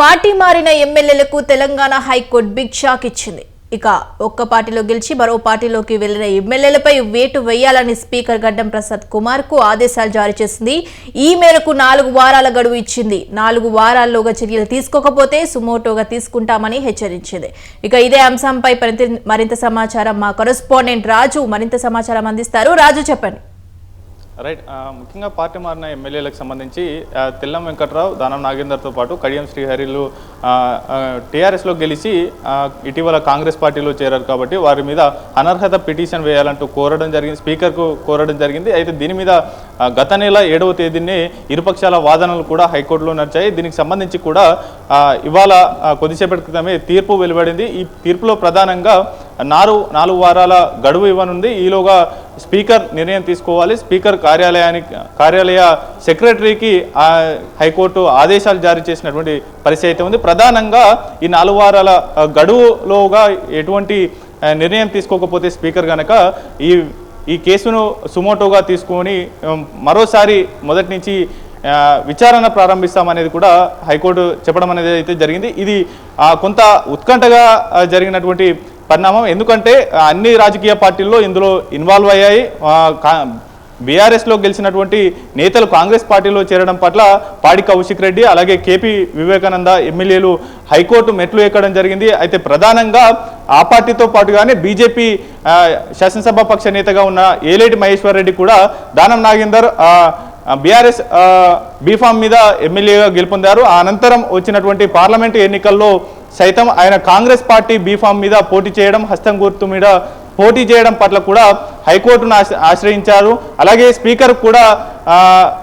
Party మారిన ఎమ్మెల్యేలకు Telangana high court big shock ఇచ్చింది. ఇక ఒక్క పార్టీలో గెలిచి మరో పార్టీలోకి వెళ్ళిన ఎమ్మెల్యేలపై వేటు వేయాలని స్పీకర్ గడ్డం ప్రసాద్ కుమార్కు ఆదేశాలు జారీ చేసింది. ఈ మేరకు నాలుగు వారాల గడువు ఇచ్చింది. నాలుగు వారాల్లోగా చర్యలు తీసుకోకపోతే సుమోటోగా తీసుకుంటామని హెచ్చరించింది. ఇక ఇదే అంశంపై మరింత- మరింత సమాచారం మా కరెస్పాండెంట్ రాజు మరింత సమాచారం అందిస్తారు. రాజు చెప్పండి. రైట్ ముఖ్యంగా పార్టీ మారిన ఎమ్మెల్యేలకు సంబంధించి తెల్లం వెంకట్రావు దానం నాగేందర్తో పాటు కడియం శ్రీహరిలు టీఆర్ఎస్లో గెలిచి ఇటీవల కాంగ్రెస్ పార్టీలో చేరారు కాబట్టి వారి మీద అనర్హత పిటిషన్ వేయాలంటూ కోరడం జరిగింది స్పీకర్కు కోరడం జరిగింది. అయితే దీని మీద గత నెల ఏడవ తేదీనే ఇరుపక్షాల వాదనలు కూడా హైకోర్టులో నడిచాయి. దీనికి సంబంధించి కూడా ఇవాళ కొద్దిసేపటి క్రితమే తీర్పు వెలువడింది. ఈ తీర్పులో ప్రధానంగా నాలుగు నాలుగు వారాల గడువు ఇవ్వనుంది. ఈలోగా స్పీకర్ నిర్ణయం తీసుకోవాలి. స్పీకర్ కార్యాలయానికి కార్యాలయ సెక్రటరీకి హైకోర్టు ఆదేశాలు జారీ చేసినటువంటి పరిస్థితి అయితే ఉంది. ప్రధానంగా ఈ నాలుగు వారాల గడువులోగా ఎటువంటి నిర్ణయం తీసుకోకపోతే స్పీకర్ కనుక ఈ ఈ కేసును సుమోటోగా తీసుకొని మరోసారి మొదటి నుంచి విచారణ ప్రారంభిస్తామనేది కూడా హైకోర్టు చెప్పడం అనేది అయితే జరిగింది. ఇది కొంత ఉత్కంఠగా జరిగినటువంటి పరిణామం. ఎందుకంటే అన్ని రాజకీయ పార్టీల్లో ఇందులో ఇన్వాల్వ్ అయ్యాయి. కా- బీఆర్ఎస్లో గెలిచినటువంటి నేతలు కాంగ్రెస్ పార్టీలో చేరడం పట్ల పాడి కౌశిక్ రెడ్డి అలాగే కేపీ వివేకానంద ఎమ్మెల్యేలు హైకోర్టు మెట్లు ఎక్కడం జరిగింది. అయితే ప్రధానంగా ఆ పార్టీతో పాటుగానే బీజేపీ శాసనసభ పక్ష నేతగా ఉన్న ఏలేటి మహేశ్వర్ రెడ్డి కూడా దానం నాగేందర్ బీఆర్ఎస్ బీఫామ్ మీద ఎమ్మెల్యేగా గెలుపొందారు. ఆ అనంతరం వచ్చినటువంటి పార్లమెంటు ఎన్నికల్లో సైతం ఆయన కాంగ్రెస్ పార్టీ బీఫామ్ మీద పోటీ చేయడం హస్తం గుర్తు మీద పోటీ చేయడం పట్ల కూడా హైకోర్టును ఆశ్రయించారు. అలాగే స్పీకర్ కూడా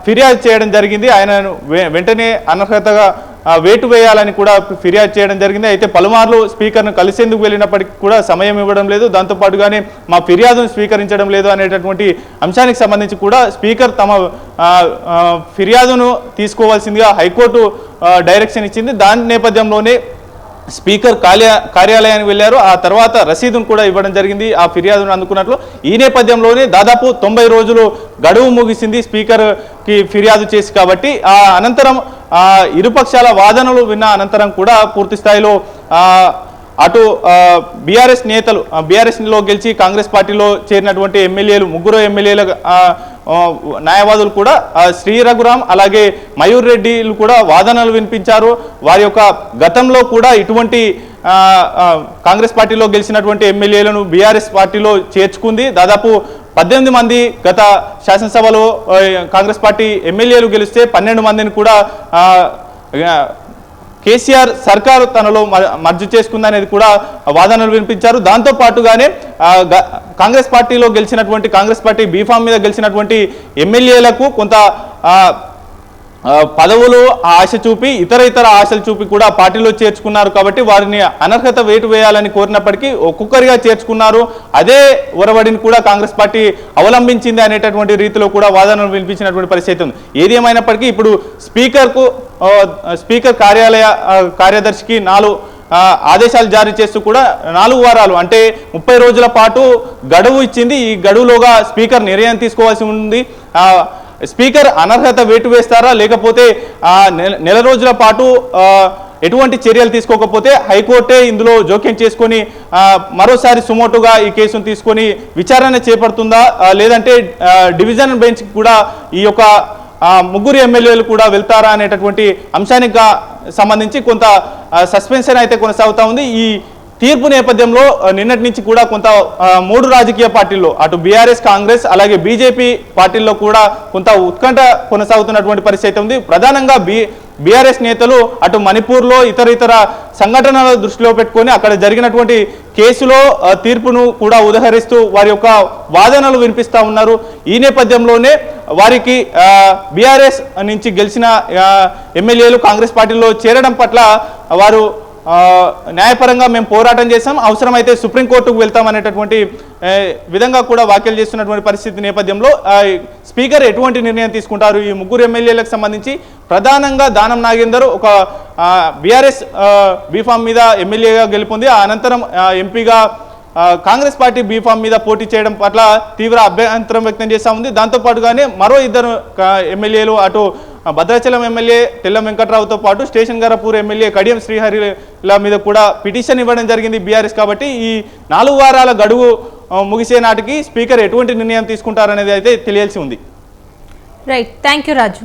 ఫిర్యాదు చేయడం జరిగింది. ఆయన వె- వెంటనే అనర్హతగా వేటు వేయాలని కూడా ఫిర్యాదు చేయడం జరిగింది. అయితే పలుమార్లు స్పీకర్ను కలిసేందుకు వెళ్ళినప్పటికీ కూడా సమయం ఇవ్వడం లేదు. దాంతోపాటుగానే మా ఫిర్యాదును స్వీకరించడం లేదు అనేటటువంటి అంశానికి సంబంధించి కూడా స్పీకర్ తమ ఫిర్యాదును తీసుకోవాల్సిందిగా హైకోర్టు డైరెక్షన్ ఇచ్చింది. దాని నేపథ్యంలోనే స్పీకర్ కార్య కార్యాలయానికి వెళ్ళారు. ఆ తర్వాత రసీదును కూడా ఇవ్వడం జరిగింది. ఆ ఫిర్యాదును అందుకున్నట్లు ఈ నేపథ్యంలోనే దాదాపు తొంభై రోజులు గడువు ముగిసింది స్పీకర్కి ఫిర్యాదు చేసి కాబట్టి ఆ అనంతరం ఇరుపక్షాల వాదనలు విన్న అనంతరం కూడా పూర్తి స్థాయిలో అటు బీఆర్ఎస్ నేతలు బీఆర్ఎస్లో గెలిచి కాంగ్రెస్ పార్టీలో చేరినటువంటి ఎమ్మెల్యేలు ముగ్గురు ఎమ్మెల్యేల న్యాయవాదులు కూడా శ్రీ రఘురాం అలాగే మయూర్ రెడ్డిలు కూడా వాదనలు వినిపించారు. వారి యొక్క గతంలో కూడా ఇటువంటి కాంగ్రెస్ పార్టీలో గెలిచినటువంటి ఎమ్మెల్యేలను బీఆర్ఎస్ పార్టీలో చేర్చుకుంది. దాదాపు పద్దెనిమిది మంది గత శాసనసభలో కాంగ్రెస్ పార్టీ ఎమ్మెల్యేలు గెలిస్తే పన్నెండు మందిని కూడా కేసీఆర్ సర్కారు తనలో మ- మర్జు చేసుకుందనేది కూడా వాదనలు వినిపించారు. దాంతో పాటుగానే కాంగ్రెస్ పార్టీలో గెలిచినటువంటి కాంగ్రెస్ పార్టీ బీఫామ్ మీద గెలిచినటువంటి ఎమ్మెల్యేలకు కొంత పదవులు ఆశ చూపి ఇతర ఇతర ఆశలు చూపి కూడా పార్టీలో చేర్చుకున్నారు కాబట్టి వారిని అనర్హత వేటు వేయాలని కోరినప్పటికీ ఒక్కొక్కరిగా చేర్చుకున్నారు. అదే ఒరవడిని కూడా కాంగ్రెస్ పార్టీ అవలంబించింది అనేటటువంటి రీతిలో కూడా వాదనలు వినిపించినటువంటి పరిస్థితి ఉంది. ఏది ఏమైనప్పటికీ ఇప్పుడు స్పీకర్కు స్పీకర్ కార్యాలయ కార్యదర్శికి నాలుగు ఆదేశాలు జారీ చేస్తూ కూడా నాలుగు వారాలు అంటే ముప్పై రోజుల పాటు గడువు ఇచ్చింది. ఈ గడువులోగా స్పీకర్ నిర్ణయం తీసుకోవాల్సి ఉంది. స్పీకర్ అనర్హత వేటు వేస్తారా? లేకపోతే నెల నెల రోజుల పాటు ఎటువంటి చర్యలు తీసుకోకపోతే హైకోర్టే ఇందులో జోక్యం చేసుకొని మరోసారి సుమోటుగా ఈ కేసును తీసుకొని విచారణ చేపడుతుందా? లేదంటే డివిజన్ బెంచ్ కూడా ఈ యొక్క ముగ్గురు ఎమ్మెల్యేలు కూడా వెళ్తారా అనేటటువంటి అంశానికి సంబంధించి కొంత సస్పెన్షన్ అయితే కొనసాగుతా ఉంది. ఈ తీర్పు నేపథ్యంలో నిన్నటి నుంచి కూడా కొంత మూడు రాజకీయ పార్టీల్లో అటు బీఆర్ఎస్ కాంగ్రెస్ అలాగే బీజేపీ పార్టీల్లో కూడా కొంత ఉత్కంఠ కొనసాగుతున్నటువంటి పరిస్థితి ఉంది. ప్రధానంగా బీ బీఆర్ఎస్ నేతలు అటు మణిపూర్లో ఇతర ఇతర సంఘటనల దృష్టిలో పెట్టుకొని అక్కడ జరిగినటువంటి కేసులో తీర్పును కూడా ఉదహరిస్తూ వారి యొక్క వాదనలు వినిపిస్తూ ఉన్నారు. ఈ నేపథ్యంలోనే వారికి బీఆర్ఎస్ నుంచి గెలిచిన ఎమ్మెల్యేలు కాంగ్రెస్ పార్టీలో చేరడం పట్ల వారు న్యాయపరంగా మేము పోరాటం చేస్తాం అవసరమైతే సుప్రీంకోర్టుకు వెళ్తాం అనేటటువంటి విధంగా కూడా వ్యాఖ్యలు చేస్తున్నటువంటి పరిస్థితి నేపథ్యంలో స్పీకర్ ఎటువంటి నిర్ణయం తీసుకుంటారు? ఈ ముగ్గురు ఎమ్మెల్యేలకు సంబంధించి ప్రధానంగా దానం నాగేందర్ ఒక బీఆర్ఎస్ బీఫామ్ మీద ఎమ్మెల్యేగా గెలుపొంది. అనంతరం ఎంపీగా కాంగ్రెస్ పార్టీ బీఫామ్ మీద పోటీ చేయడం పట్ల తీవ్ర అభ్యంతరం వ్యక్తం చేస్తూ ఉంది. దాంతోపాటుగానే మరో ఇద్దరు ఎమ్మెల్యేలు అటు భద్రాచలం ఎమ్మెల్యే తెల్లం వెంకట్రావుతో పాటు స్టేషన్ గారపూర్ ఎమ్మెల్యే కడియం శ్రీహరిల మీద కూడా పిటిషన్ ఇవ్వడం జరిగింది బీఆర్ఎస్ కాబట్టి ఈ నాలుగు వారాల గడువు ముగిసే నాటికి స్పీకర్ ఎటువంటి నిర్ణయం తీసుకుంటారనేది అయితే తెలియాల్సి ఉంది. Right thank you Raju